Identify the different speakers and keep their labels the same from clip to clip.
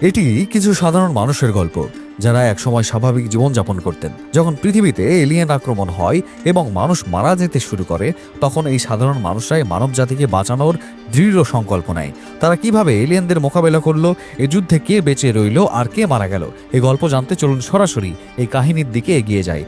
Speaker 1: এটি কিছু সাধারণ মানুষের গল্প, যারা একসময় স্বাভাবিক জীবনযাপন করতেন। যখন পৃথিবীতে এলিয়েন আক্রমণ হয় এবং মানুষ মারা যেতে শুরু করে, তখন এই সাধারণ মানুষরাই মানব জাতিকে বাঁচানোর দৃঢ় সংকল্প নেয়। তারা কীভাবে এলিয়েনদের মোকাবেলা করল, এ যুদ্ধে কে বেঁচে রইল, আর কে মারা গেল এই গল্প জানতে চলুন সরাসরি এই কাহিনীর দিকে এগিয়ে যায়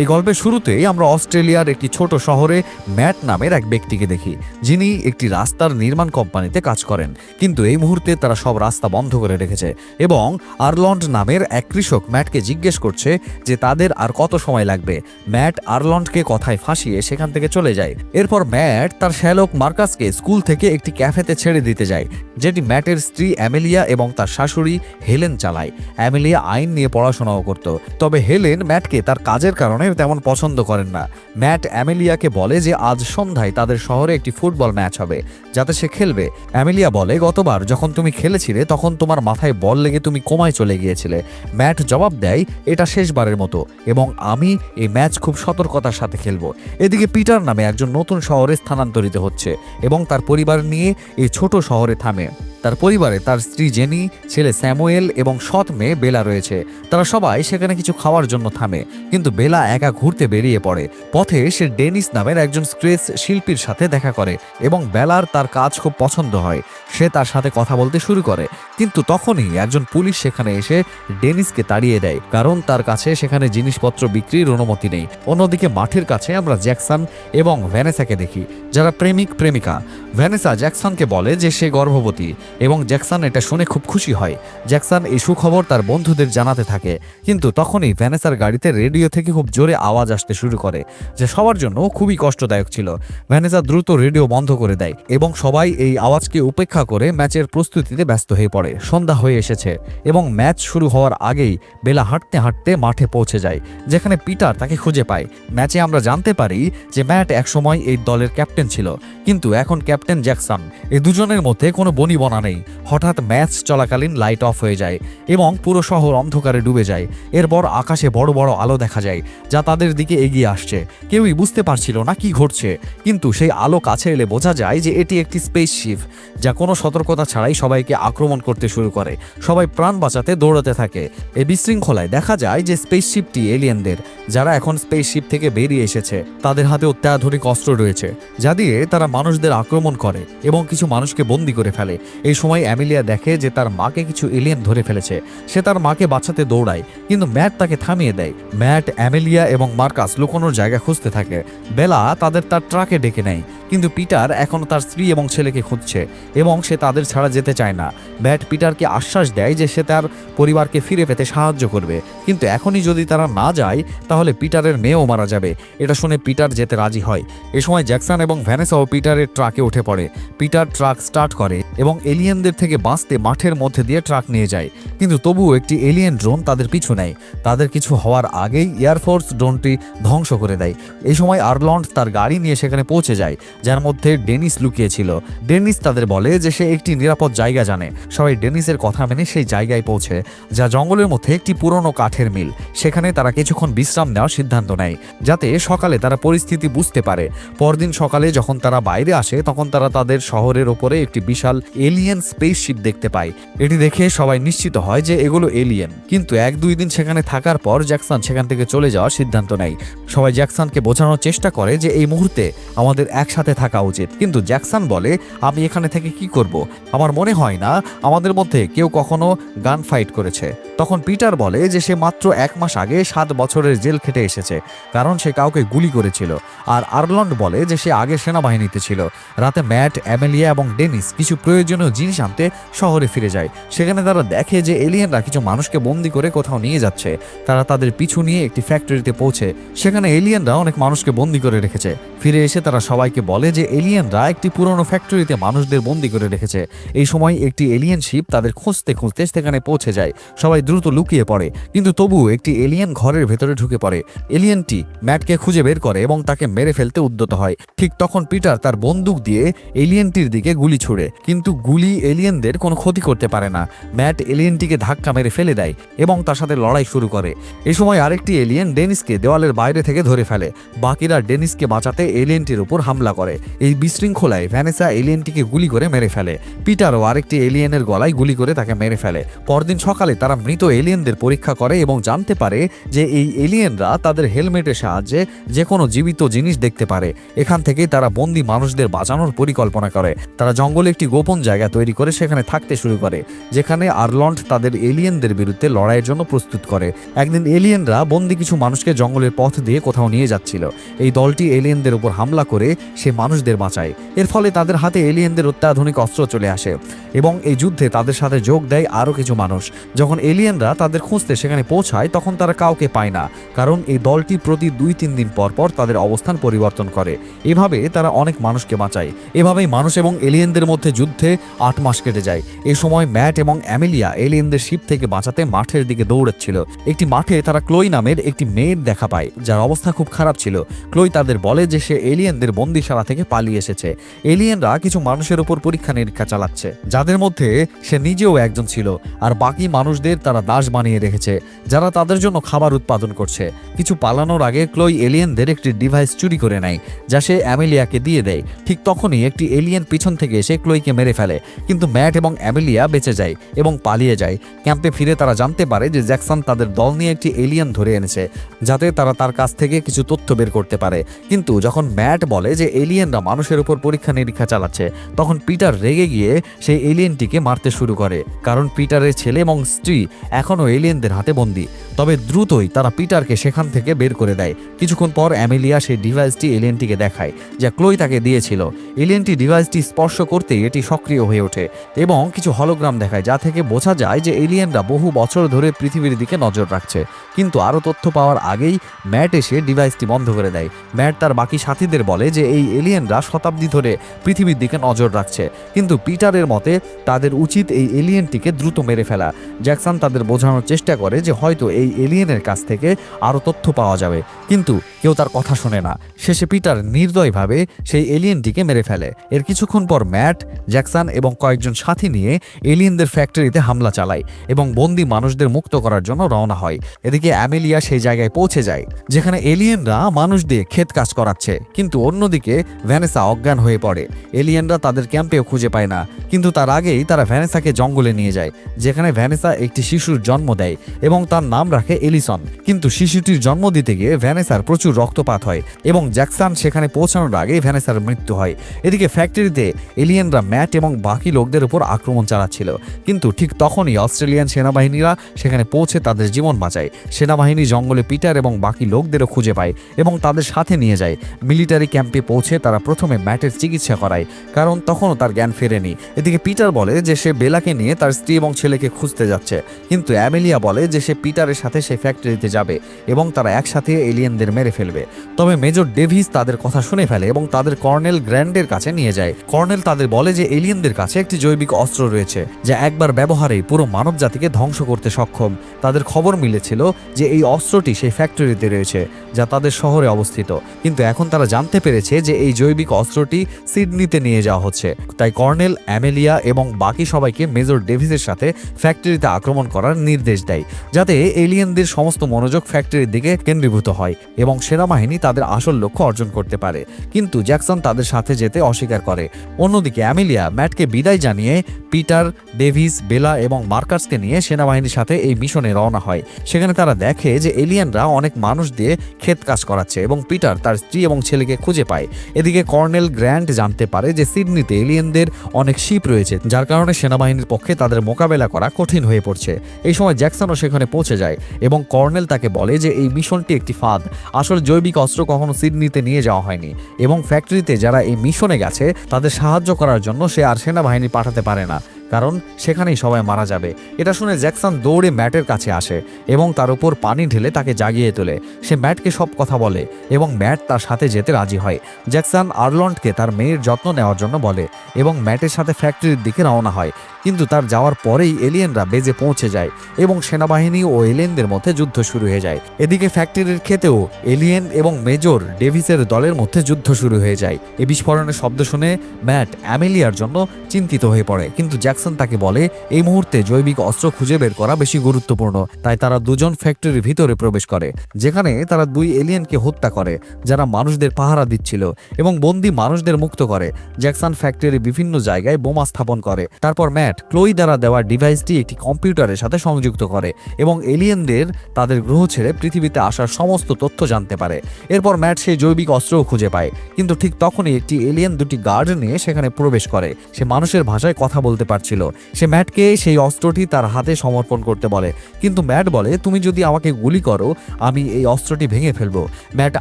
Speaker 1: এই গল্পের শুরুতেই আমরা অস্ট্রেলিয়ার একটি ছোট শহরে ম্যাট নামের এক ব্যক্তিকে দেখি, যিনি একটি রাস্তার নির্মাণ কোম্পানিতে কাজ করেন। কিন্তু এই মুহূর্তে তারা সব রাস্তা বন্ধ করে রেখেছে এবং আর্লন্ড নামের এক কৃষক ম্যাটকে জিজ্ঞেস করছে যে তাদের আর কত সময় লাগবে। ম্যাট আর্লন্ডকে কথায় ফাঁসিয়ে সেখান থেকে চলে যায়। এরপর ম্যাট তার শ্যালক মার্কাসকে স্কুল থেকে একটি ক্যাফেতে ছেড়ে দিতে যায়, যেটি ম্যাটের স্ত্রী অ্যামেলিয়া এবং তার শাশুড়ি হেলেন চালায়। অ্যামেলিয়া আইন নিয়ে পড়াশোনাও করত। তবে হেলেন ম্যাটকে তার কাজের কারণে তেমন পছন্দ করেন না। ম্যাট অ্যামেলিয়াকে বলে যে, আজ সন্ধ্যায় তাদের শহরে একটি ফুটবল ম্যাচ হবে, যাতে সে খেলবে। অ্যামেলিয়া বলে, গতবার যখন তুমি খেলেছিলে, তখন তোমার মাথায় বল লেগে তুমি কোমায় চলে গিয়েছিলে। ম্যাট জবাব দেয়, এটা শেষবারের মতো এবং আমি এই ম্যাচ খুব সতর্কতার সাথে খেলব। এদিকে পিটার নামে একজন নতুন শহরে স্থানান্তরিত হচ্ছে এবং তার পরিবার নিয়ে এই ছোট শহরে থামে। তার পরিবারে তার স্ত্রী জেনি, ছেলে স্যামুয়েল এবং সৎ মেয়ে বেলা রয়েছে। তারা সবাই সেখানে কিছু খাওয়ার জন্য থামে, কিন্তু বেলা একা ঘুরতে বেরিয়ে পড়ে। পথে সে ডেনিস নামের একজন স্ক্রেচ শিল্পীর সাথে দেখা করে এবং বেলার তার কাজ খুব পছন্দ হয়। সে তার সাথে কথা বলতে শুরু করে, কিন্তু তখনই একজন পুলিশ সেখানে এসে ডেনিসকে তাড়িয়ে দেয়, কারণ তার কাছে সেখানে জিনিসপত্র বিক্রির অনুমতি নেই। অন্যদিকে মাঠের কাছে আমরা জ্যাকসন এবং ভ্যানেসাকে দেখি, যারা প্রেমিক প্রেমিকা। ভ্যানেসা জ্যাকসনকে বলে যে সে গর্ভবতী। এবং জ্যাকসন এটা শুনে খুব খুশি হয়। জ্যাকসন এই সুখবর তার বন্ধুদের জানাতে থাকে। কিন্তু তখনই ভ্যানেসার গাড়িতে রেডিও থেকে খুব জোরে আওয়াজ আসতে শুরু করে, যে সবার জন্য খুবই কষ্টদায়ক ছিল। ভ্যানেসা দ্রুত রেডিও বন্ধ করে দেয় এবং সবাই এই আওয়াজকে উপেক্ষা করে ম্যাচের প্রস্তুতিতে ব্যস্ত হয়ে পড়ে। সন্ধ্যা হয়ে এসেছে এবং ম্যাচ শুরু হওয়ার আগেই বেলা হাঁটতে হাঁটতে মাঠে পৌঁছে যায়, যেখানে পিটার তাকে খুঁজে পায়। ম্যাচে আমরা জানতে পারি যে ম্যাট একসময় এই দলের ক্যাপ্টেন ছিল, কিন্তু এখন ক্যাপ্টেন জ্যাকসন। এই দুজনের মধ্যে কোনো বনিবনা নেই হঠাৎ ম্যাচ চলাকালীন লাইট অফ হয়ে যায় এবং পুরো শহর অন্ধকারে ডুবে যায়। এরপর আকাশে বড় বড় আলো দেখা যায়, যা তাদের দিকে এগিয়ে আসছে। কেউই বুঝতে পারছিল না কি ঘটছে, কিন্তু সেই আলো কাছে এলে বোঝা যায় যে এটি একটি স্পেসশিপ যা কোনো সতর্কতা ছাড়াই সবাইকে আক্রমণ করতে শুরু করে। সবাই প্রাণ বাঁচাতে দৌড়াতে থাকে। এই বিশৃঙ্খলায় দেখা যায় যে স্পেসশিপটি এলিয়েনদের যারা এখন স্পেসশিপ থেকে বেরিয়ে এসেছে, তাদের হাতে অত্যাধুনিক অস্ত্র রয়েছে, যা দিয়ে তারা মানুষদের আক্রমণ করে এবং কিছু মানুষকে বন্দি করে ফেলে। এই সময় অ্যামিলিয়া দেখে যে তার মাকে কিছু এলিয়েন ধরে ফেলেছে। সে তার মাকে বাঁচাতে দৌড়ায়, কিন্তু ম্যাট তাকে থামিয়ে দেয়। ম্যাট, অ্যামেলিয়া এবং মার্কাস লুকোনোর জায়গা খুঁজতে থাকে। বেলা তাদের তার ট্রাকে ডেকে নেয়। কিন্তু পিটার এখনও তার স্ত্রী এবং ছেলেকে খুঁজছে এবং সে তাদের ছাড়া যেতে চায় না। ব্যাট পিটারকে আশ্বাস দেয় যে সে তার পরিবারকে ফিরে পেতে সাহায্য করবে। কিন্তু এখনই যদি তারা না যায়, তাহলে পিটারের মেয়েও মারা যাবে। এটা শুনে পিটার যেতে রাজি হয়। এ সময় জ্যাকসন এবং ভ্যানেসাও পিটারের ট্রাকে উঠে পড়ে। পিটার ট্রাক স্টার্ট করে এবং এলিয়েনদের থেকে বাঁচতে মাঠের মধ্যে দিয়ে ট্রাক নিয়ে যায়। কিন্তু তবুও একটি এলিয়েন ড্রোন তাদের পিছু নেয়। তাদের কিছু হওয়ার আগেই এয়ারফোর্স ড্রোনটি ধ্বংস করে দেয়। এই সময় আর্লন্ড তার গাড়ি নিয়ে সেখানে পৌঁছে যায়। যার মধ্যে ডেনিস লুকিয়েছিল। ডেনিস তাদের বলে যে সে একটি নিরাপদ জায়গা জানে। সবাই ডেনিসের কথা মেনে সেই জায়গায় পৌঁছে, যা জঙ্গলের মধ্যে একটি পুরনো কাঠের মিল। সেখানে তারা কিছুক্ষণ বিশ্রাম নেওয়ার সিদ্ধান্ত নেয়, যাতে সকালে তারা পরিস্থিতি বুঝতে পারে। পরদিন সকালে যখন তারা বাইরে আসে, তখন তারা তাদের শহরের ওপরে একটি বিশাল এলিয়েন স্পেসশিপ দেখতে পায়। এটি দেখে সবাই নিশ্চিত হয় যে এগুলো এলিয়েন কিন্তু এক দুই দিন সেখানে থাকার পর জ্যাকসন সেখান থেকে চলে যাওয়ার সিদ্ধান্ত নেয়। সবাই জ্যাকসনকে বোঝানোর চেষ্টা করে যে এই মুহূর্তে আমাদের একসাথে থাকা উচিত। কিন্তু জ্যাকসন বলে, আমি এখানে থেকে কি করব? আমার মনে হয় না, আমাদের মধ্যে কেউ কখনো গান ফাইট করেছে। তখন পিটার বলে যে, সে মাত্র এক মাস আগে সাত বছরের জেল খেটে এসেছে, কারণ সে কাউকে গুলি করেছিল। আর আর্লন্ড বলে যে, সে আগে সেনাবাহিনীতে ছিল। রাতে ম্যাট, অ্যামেলিয়া এবং ডেনিস কিছু প্রয়োজনীয় জিনিস আনতে শহরে ফিরে যায়। সেখানে তারা দেখে যে, এলিয়েনরা কিছু মানুষকে বন্দি করে কোথাও নিয়ে যাচ্ছে। তারা তাদের পিছু নিয়ে একটি ফ্যাক্টরিতে পৌঁছে। সেখানে এলিয়েনরা অনেক মানুষকে বন্দি করে রেখেছে। ফিরে এসে তারা সবাইকে বলে বলে যে এলিয়েনরা একটি পুরনো ফ্যাক্টরিতে মানুষদের বন্দি করে রেখেছে। এই সময় একটি এলিয়েন শিপ তাদের খুঁজতে খুঁজতে সেখানে পৌঁছে যায়। সবাই দ্রুত লুকিয়ে পড়ে, কিন্তু তবুও একটি এলিয়েন ঘরের ভেতরে ঢুকে পড়ে। এলিয়েনটি ম্যাটকে খুঁজে বের করে এবং তাকে মেরে ফেলতে উদ্যত হয়। ঠিক তখন পিটার তার বন্দুক দিয়ে এলিয়েনটির দিকে গুলি ছুড়ে, কিন্তু গুলি এলিয়েনদের কোনো ক্ষতি করতে পারে না। ম্যাট এলিয়েনটিকে ধাক্কা মেরে ফেলে দেয় এবং তার সাথে লড়াই শুরু করে। এই সময় আরেকটি এলিয়েন ডেনিসকে দেওয়ালের বাইরে থেকে ধরে ফেলে। বাকিরা ডেনিসকে বাঁচাতে এলিয়েনটির উপর হামলা করে। এই বিশৃঙ্খলায় ভ্যানেসা এলিয়েনটিকে গুলি করে মেরে ফেলে। পিটারও আরেকটি এলিয়েনের গলায় গুলি করে তাকে মেরে ফেলে। পরদিন সকালে তারা মৃত এলিয়েনদের পরীক্ষা করে এবং জানতে পারে যে এই এলিয়েনরা তাদের হেলমেটের সাহায্যে যে কোনো জীবিত জিনিস দেখতে পারে। এখান থেকেই তারা বন্দি মানুষদের বাঁচানোর পরিকল্পনা করে। তারা জঙ্গলে একটি গোপন জায়গা তৈরি করে সেখানে থাকতে শুরু করে, যেখানে আর্লন্ড তাদের এলিয়েনদের বিরুদ্ধে লড়াইয়ের জন্য প্রস্তুত করে। একদিন এলিয়েনরা বন্দি কিছু মানুষকে জঙ্গলের পথ দিয়ে কোথাও নিয়ে যাচ্ছিল। এই দলটি এলিয়েনদের উপর হামলা করে সে মানুষদের বাঁচায়। এর ফলে তাদের হাতে এলিয়েনদের অত্যাধুনিক অস্ত্র চলে আসে এবং এই যুদ্ধে তাদের সাথে যোগ দেয় আরও কিছু মানুষ। যখন এলিয়েনরা তাদের খুঁজতে সেখানে পৌঁছায়, তখন তারা কাউকে পায় না, কারণ এই দলটি প্রতি দুই তিন দিন পর পর তাদের অবস্থান পরিবর্তন করে। এভাবে তারা অনেক মানুষকে বাঁচায়। এভাবেই মানুষ এবং এলিয়েনদের মধ্যে যুদ্ধে আট মাস কেটে যায়। এই সময় ম্যাট এবং অ্যামেলিয়া এলিয়েনদের শিপ থেকে বাঁচাতে মাঠের দিকে দৌড়াচ্ছিল। একটি মাঠে তারা ক্লোই নামের একটি মেয়ের দেখা পায়, যার অবস্থা খুব খারাপ ছিল। ক্লোই তাদের বলে যে সে এলিয়েনদের বন্দিশালা থেকে পালিয়ে এসেছে। এলিয়েনরা কিছু মানুষের উপর পরীক্ষা নিরীক্ষা চালাচ্ছে। যাদের মধ্যে সে নিজেও একজন ছিল, আর বাকি মানুষদের তারা দাস বানিয়ে রেখেছে, যারা তাদের জন্য খাবার উৎপাদন করছে। কিছু পালানোর আগে ক্লোই এলিয়েনদের একটি ডিভাইস চুরি করে নেয়, যা সে অ্যামেলিয়াকে দিয়ে দেয়। ঠিক তখনই একটি এলিয়েন পিছন থেকে এসে ক্লোইকে মেরে ফেলে, কিন্তু ম্যাট এবং অ্যামেলিয়া বেঁচে যায় এবং পালিয়ে যায়। ক্যাম্পে ফিরে তারা জানতে পারে যে জ্যাকসন তাদের দল নিয়ে একটি এলিয়েন ধরে এনেছে, যাতে তারা তার কাছ থেকে কিছু তথ্য বের করতে পারে। কিন্তু যখন ম্যাট বলে যে এলিয়েনরা মানুষের উপর পরীক্ষা নিরীক্ষা চালাচ্ছে। তখন পিটার রেগে গিয়ে সেই এলিয়েনটিকে মারতে শুরু করে। কারণ পিটারের ছেলে এবং স্ত্রী এখনও এলিয়েনদের হাতে বন্দি। তবে দ্রুতই তারা পিটারকে সেখান থেকে বের করে দেয়। কিছুক্ষণ পর অ্যামেলিয়া সেই ডিভাইসটি এলিয়েনটিকে দেখায়, যা ক্লোই তাকে দিয়েছিল। এলিয়েনটি ডিভাইসটি স্পর্শ করতেই এটি সক্রিয় হয়ে ওঠে এবং কিছু হলোগ্রাম দেখায়, যা থেকে বোঝা যায় যে এলিয়েনরা বহু বছর ধরে পৃথিবীর দিকে নজর রাখছে। কিন্তু আরও তথ্য পাওয়ার আগেই ম্যাট এসে ডিভাইসটি বন্ধ করে দেয়। ম্যাট তার বাকি সাথীদের বলে যে এই এলিয়েনরা শতাব্দী ধরে পৃথিবীর দিকে নজর রাখছে। কিন্তু পিটারের মতে, তাদের উচিত এই এলিয়েনটিকে দ্রুত মেরে ফেলা। জ্যাকসন তাদের বোঝানোর চেষ্টা করে যে হয়তো এই এলিয়েনের কাছ থেকে আরও তথ্য পাওয়া যাবে। কিন্তু কেউ তার কথা শোনে না। শেষে পিটার নির্দয়ভাবে সেই এলিয়েনটিকে মেরে ফেলে। এর কিছুক্ষণ পর ম্যাট, জ্যাকসন এবং কয়েকজন সাথী নিয়ে এলিয়েনদের ফ্যাক্টরিতে হামলা চালায় এবং বন্দি মানুষদের মুক্ত করার জন্য রওনা হয়। এদিকে অ্যামেলিয়া সেই জায়গায় পৌঁছে যায়, যেখানে এলিয়েনরা মানুষ দিয়ে ক্ষেত কাজ করাচ্ছে। কিন্তু অন্যদিকে ভ্যানেসা অজ্ঞান হয়ে পড়ে। এলিয়েনরা তাদের ক্যাম্পেও খুঁজে পায় না, কিন্তু তার আগেই তারা ভ্যানেসাকে জঙ্গলে নিয়ে যায়, যেখানে ভ্যানেসা একটি শিশুর জন্ম দেয় এবং তার নাম রাখে এলিসন। কিন্তু শিশুটির জন্ম দিতে গিয়ে ভ্যানেসার প্রচুর রক্তপাত হয় এবং জ্যাকসন সেখানে পৌঁছানোর আগেই ভ্যানেসার মৃত্যু হয়। এদিকে ফ্যাক্টরিতে এলিয়েনরা ম্যাট এবং বাকি লোকদের উপর আক্রমণ চালাচ্ছিল, কিন্তু ঠিক তখনই অস্ট্রেলিয়ান সেনাবাহিনীরা সেখানে পৌঁছে তাদের জীবন বাঁচায়। সেনাবাহিনী জঙ্গলে পিটার এবং বাকি লোকদেরও খুঁজে পায় এবং তাদের সাথে নিয়ে যায়। মিলিটারি ক্যাম্পে পৌঁছে তারা প্রথমে ম্যাটের চিকিৎসা করায়, কারণ তখনও তার জ্ঞান ফেরেনি। এদিকে পিটার বলে যে সে বেলাকে নিয়ে তার স্ত্রী এবং ছেলেকে খুঁজতে যাচ্ছে। কিন্তু অ্যামেলিয়া বলে যে সে পিটারের সাথে সে ফ্যাক্টরিতে যাবে এবং তারা একসাথে এলিয়েনদের মেরে ফেলবে। তবে মেজর ডেভিস তাদের কথা শুনে ফেলে এবং তাদের কর্নেল গ্র্যান্ডের কাছে নিয়ে যায়। কর্নেল তাদের বলে যে এলিয়েনদের কাছে একটি জৈবিক অস্ত্র রয়েছে, যা একবার ব্যবহারেই পুরো মানব জাতিকে ধ্বংস করতে সক্ষম। তাদের খবর মিলেছিল যে এই অস্ত্রটি সেই ফ্যাক্টরিতে রয়েছে, যা তাদের শহরে অবস্থিত। কিন্তু এখন তারা জানতে পেরেছে যে এই জৈবিক অস্ত্রটি সিডনিতে নিয়ে যাওয়া হচ্ছে। তাই কর্নেল অ্যামেলিয়া এবং বাকি সবাইকে মেজর ডেভিসের সাথে ফ্যাক্টরিতে আক্রমণ করার নির্দেশ দেয়, যাতে এলিয়েনদের সমস্ত মনোযোগ ফ্যাক্টরির দিকে কেন্দ্রীভূত হয় এবং সেনাবাহিনী তাদের আসল লক্ষ্য অর্জন করতে পারে। কিন্তু জ্যাকসন তাদের সাথে যেতে অস্বীকার করে। অন্যদিকে অ্যামেলিয়া ম্যাটকে বিদায় জানিয়ে পিটার, ডেভিস, বেলা এবং মার্কাসকে নিয়ে সেনাবাহিনীর সাথে এই মিশনে রওনা হয়। সেখানে তারা দেখে যে এলিয়েনরা অনেক মানুষ দিয়ে ক্ষেত কাজ করাচ্ছে এবং পিটার তার স্ত্রী এবং ছেলেকে খুঁজে পায়। এদিকে কর্নেল গ্র্যান্ট জানতে পারে যে সিডনিতে এলিয়েনদের অনেক শিপ রয়েছে, যার কারণে সেনাবাহিনীর পক্ষে তাদের মোকাবেলা করা কঠিন হয়ে পড়ছে। এই সময় জ্যাকসনও সেখানে পৌঁছে যায় এবং কর্নেল তাকে বলে যে এই মিশনটি একটি ফাঁদ। আসলে জৈবিক অস্ত্র কখনো সিডনিতে নিয়ে যাওয়া হয়নি এবং ফ্যাক্টরিতে যারা এই মিশনে গেছে, তাদের সাহায্য করার জন্য সে আর সেনাবাহিনী পাঠাতে পারে না। কারণ সেখানেই সবাই মারা যাবে। এটা শুনে জ্যাকসন দৌড়ে ম্যাটের কাছে আসে এবং তার উপর পানি ঢেলে তাকে জাগিয়ে তোলে। সে ম্যাটকে সব কথা বলে এবং ম্যাট তার সাথে যেতে রাজি হয়। জ্যাকসন আর্লন্ডকে তার মেয়ের যত্ন নেওয়ার জন্য বলে এবং ম্যাটের সাথে ফ্যাক্টরির দিকে রওনা হয় কিন্তু তার যাওয়ার পরেই এলিয়েনরা বেজে পৌঁছে যায় এবং সেনাবাহিনী ও এলিয়েনদের মধ্যে যুদ্ধ শুরু হয়ে যায়। এদিকে ফ্যাক্টরির ক্ষেতেও এলিয়েন এবং মেজর ডেভিসের দলের মধ্যে যুদ্ধ শুরু হয়ে যায়। এ বিস্ফোরণের শব্দ শুনে ম্যাট অ্যামেলিয়ার জন্য চিন্তিত হয়ে পড়ে, কিন্তু জ্যাকসন তাকে বলে, এই মুহূর্তে জৈবিক অস্ত্র খুঁজে বের করা বেশি গুরুত্বপূর্ণ। তাই তারা দুজন ফ্যাক্টরির ভিতরে প্রবেশ করে, যেখানে তারা দুই এলিয়েনকে হত্যা করে, যারা মানুষদের পাহারা দিচ্ছিল এবং বন্দি মানুষদের মুক্ত করে। জ্যাকসন ফ্যাক্টরির বিভিন্ন জায়গায় বোমা স্থাপন করে। তারপর ম্যাট ক্লোই দ্বারা দেওয়া ডিভাইসটি একটি কম্পিউটারের সাথে সংযুক্ত করে এবং এলিয়েনদের তাদের গ্রহ ছেড়ে পৃথিবীতে আসার সমস্ত তথ্য জানতে পারে। এরপর ম্যাট সেই জৈবিক অস্ত্রও খুঁজে পায়, কিন্তু ঠিক তখনই একটি এলিয়েন দুটি গার্ড নিয়ে সেখানে প্রবেশ করে। সে মানুষের ভাষায় কথা বলতে পারছিল। সে ম্যাটকে সেই অস্ত্রটি তার হাতে সমর্পণ করতে বলে। কিন্তু ম্যাট বলে, তুমি যদি আমাকে গুলি করো, আমি এই অস্ত্রটি ভেঙে ফেলব। ম্যাট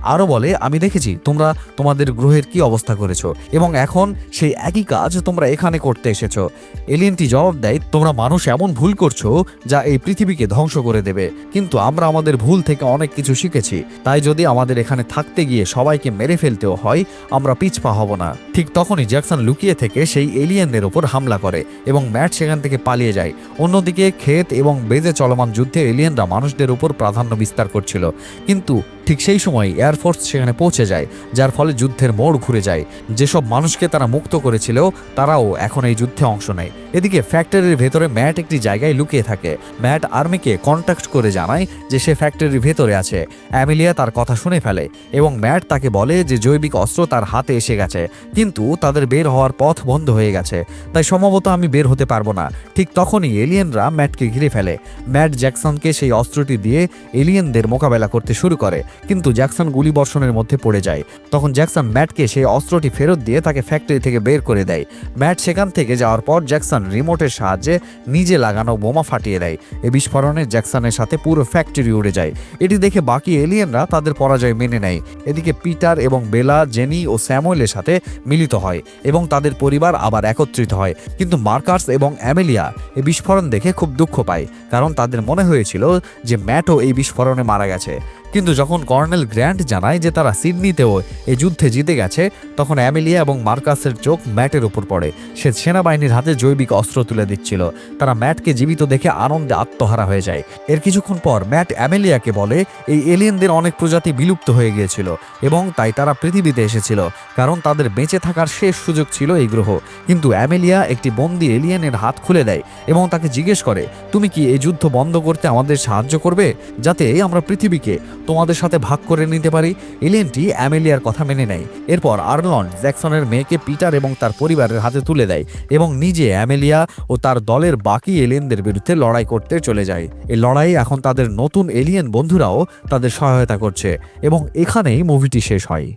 Speaker 1: আরও বলে, আমি দেখেছি, তোমরা তোমাদের গ্রহের কি অবস্থা করেছ এবং এখন সেই একই কাজ তোমরা এখানে করতে এসেছ। এলিয়েনটি জবাব দেয়, তোমরা মানুষ এমন ভুল করছ যা এই পৃথিবীকে ধ্বংস করে দেবে। কিন্তু আমরা আমাদের ভুল থেকে অনেক কিছু শিখেছি। তাই যদি আমাদের এখানে থাকতে গিয়ে সবাইকে মেরে ফেলতেও হয়, আমরা পিছপা হব না। ঠিক তখনই জ্যাকসন লুকিয়ে থেকে সেই এলিয়েনদের ওপর হামলা করে এবং ম্যাট সেখান থেকে পালিয়ে যায়। অন্যদিকে ক্ষেত এবং বেজে চলমান যুদ্ধে এলিয়েনরা মানুষদের উপর প্রাধান্য বিস্তার করছিল। কিন্তু ঠিক সেই সময় এয়ারফোর্স সেখানে পৌঁছে যায়, যার ফলে যুদ্ধের মোড় ঘুরে যায়। যেসব মানুষকে তারা মুক্ত করেছিল, তারাও এখন এই যুদ্ধে অংশ নেয়। এদিকে ফ্যাক্টরির ভেতরে ম্যাট একটি জায়গায় লুকিয়ে থাকে। ম্যাট আর্মিকে কন্ট্যাক্ট করে জানায় যে সে ফ্যাক্টরির ভেতরে আছে। অ্যামিলিয়া তার কথা শুনে ফেলে এবং ম্যাট তাকে বলে যে জৈবিক অস্ত্র তার হাতে এসে গেছে, কিন্তু তাদের বের হওয়ার পথ বন্ধ হয়ে গেছে। তাই সম্ভবত আমি বের হতে পারব না। ঠিক তখনই এলিয়েনরা ম্যাটকে ঘিরে ফেলে। ম্যাট জ্যাকসনকে সেই অস্ত্রটি দিয়ে এলিয়েনদের মোকাবেলা করতে শুরু করে। কিন্তু জ্যাকসন গুলি বর্ষণের মধ্যে পড়ে যায়। তখন জ্যাকসন ম্যাটকে সেই অস্ত্রটি ফেরত দিয়ে তাকে ফ্যাক্টরি থেকে বের করে দেয়। ম্যাট সেখান থেকে যাওয়ার পর জ্যাকসন রিমোটের সাহায্যে নিজে লাগানো বোমা ফাটিয়ে দেয়। এই বিস্ফোরণে জ্যাকসনের সাথে পুরো ফ্যাক্টরি উড়ে যায়। এটি দেখে বাকি এলিয়েনরা তাদের পরাজয় মেনে নেয়। এদিকে পিটার এবং বেলা, জেনি ও স্যামুয়েলের সাথে মিলিত হয় এবং তাদের পরিবার আবার একত্রিত হয়। কিন্তু মার্কার্স এবং অ্যামেলিয়া এই বিস্ফোরণ দেখে খুব দুঃখ পায়, কারণ তাদের মনে হয়েছিল যে ম্যাটও এই বিস্ফোরণে মারা গেছে। কিন্তু যখন কর্নেল গ্র্যান্ট জানায় যে তারা সিডনিতেও এই যুদ্ধে জিতে গেছে, তখন অ্যামেলিয়া এবং মার্কাসের চোখ ম্যাটের উপর পড়ে। সে সেনাবাহিনীর হাতে জৈবিক অস্ত্র তুলে দিচ্ছিল। তারা ম্যাটকে জীবিত দেখে আনন্দে আত্মহারা হয়ে যায়। এর কিছুক্ষণ পর ম্যাট অ্যামেলিয়াকে বলে, এই এলিয়েনদের অনেক প্রজাতি বিলুপ্ত হয়ে গিয়েছিল এবং তাই তারা পৃথিবীতে এসেছিল, কারণ তাদের বেঁচে থাকার শেষ সুযোগ ছিল এই গ্রহ। কিন্তু অ্যামেলিয়া একটি বন্দি এলিয়েনের হাত খুলে দেয় এবং তাকে জিজ্ঞেস করে, তুমি কি এই যুদ্ধ বন্ধ করতে আমাদের সাহায্য করবে? যাতে আমরা পৃথিবীকে তোমাদের সাথে ভাগ করে নিতে পারি। এলিয়েনটি অ্যামেলিয়ার কথা মেনে নেয়। এরপর আর্লন জ্যাকসনের মেয়েকে পিটার এবং তার পরিবারের হাতে তুলে দেয় এবং নিজে অ্যামেলিয়া ও তার দলের বাকি এলিয়েনদের বিরুদ্ধে লড়াই করতে চলে যায়। এই লড়াই এখন তাদের নতুন এলিয়েন বন্ধুরাও তাদের সহায়তা করছে এবং এখানেই মুভিটি শেষ হয়।